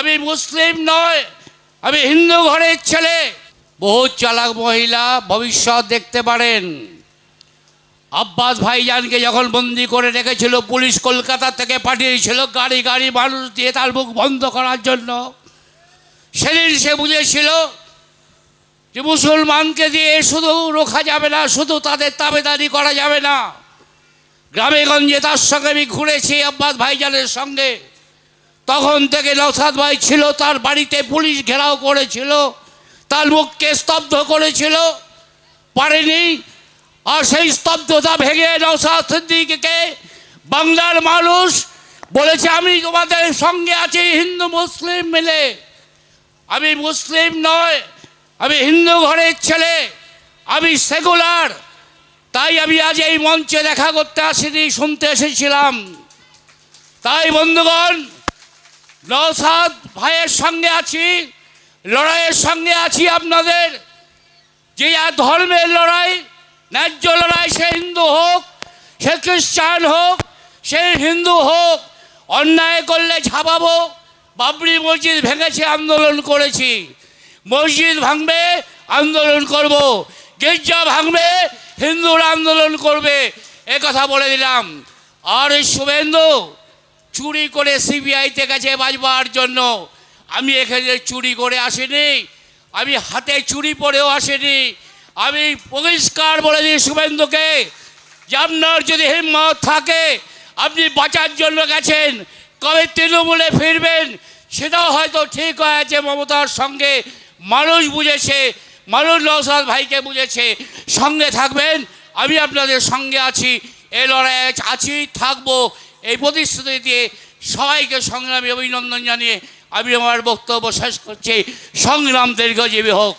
আমি মুসলিম নয়, আমি হিন্দু ঘরের ছেলে। বহু চালাক মহিলা ভবিষ্যৎ দেখতে পারেন। আব্বাস ভাইজানকে যখন বন্দি করে রেখেছিল, পুলিশ কলকাতা থেকে পাঠিয়েছিল, গাড়ি গাড়ি, মানুষ দিয়ে তার মুখ বন্ধ করার জন্য। সেদিন সে বুঝেছিল যে মুসলমানকে দিয়ে শুধু রোখা যাবে না, শুধু তাদের তাবেদারি করা যাবে না। গ্রামেগঞ্জে তার সঙ্গে আমি ঘুরেছি আব্বাস ভাইজানের সঙ্গে। তখন থেকে নৌসাদ ভাই ছিল, তার বাড়িতে পুলিশ ঘেরাও করেছিল, তার মুখকে স্তব্ধ করেছিল, পারেনি। আর সেই স্তব্ধতা ভেঙে নৌসাদ সিদ্দিককে বাংলার মানুষ বলেছে, আমি তোমাদের সঙ্গে আছি হিন্দু মুসলিম মিলে। আমি মুসলিম নয়, আমি হিন্দু ঘরের ছেলে, আমি সেকুলার। তাই আমি আজ এই মঞ্চে দেখা করতে আসিনি, শুনতে এসেছিলাম। তাই বন্ধুগণ নৌসাদ ভাইয়ের সঙ্গে আছি, লড়াইয়ের সঙ্গে আছি আপনাদের। যে ধর্মের লড়াই, ন্যায্য লড়াই সে হিন্দু হোক, সে খ্রিস্টান হোক, সে হিন্দু হোক, অন্যায় করলে ঝাপাবো, বাবরি মসজিদ ভেঙেছে, আন্দোলন করেছি। মসজিদ ভাঙবে, আন্দোলন করব। গির্জা ভাঙবে, হিন্দুরা আন্দোলন করবে। এ কথা বলে দিলাম। আর শুভেন্দু চুরি করে সিবিআইতে গেছে বাজবার জন্য। আমি এখানে চুরি করে আসিনি। আমি হাতে চুরি পরেও আসিনি। আমি পরিষ্কার বলে দিই শুভেন্দুকে, যে আপনার যদি হিম্মত থাকে, আপনি বাঁচার জন্য গেছেন। কবে তৃণমূলে ফিরবেন, সেটাও হয়তো ঠিক হয়েছে মমতার সঙ্গে। মানুষ বুঝেছে, মানুষ নৌসাদ ভাইকে বুঝেছে। সঙ্গে থাকবেন, আমি আপনাদের সঙ্গে আছি। এ লড়াই আছি, থাকব। এই প্রতিশ্রুতি দিয়ে সবাইকে সংগ্রামী অভিনন্দন জানিয়ে আমি আমার বক্তব্য শেষ করছি। সংগ্রাম দীর্ঘজীবী হোক।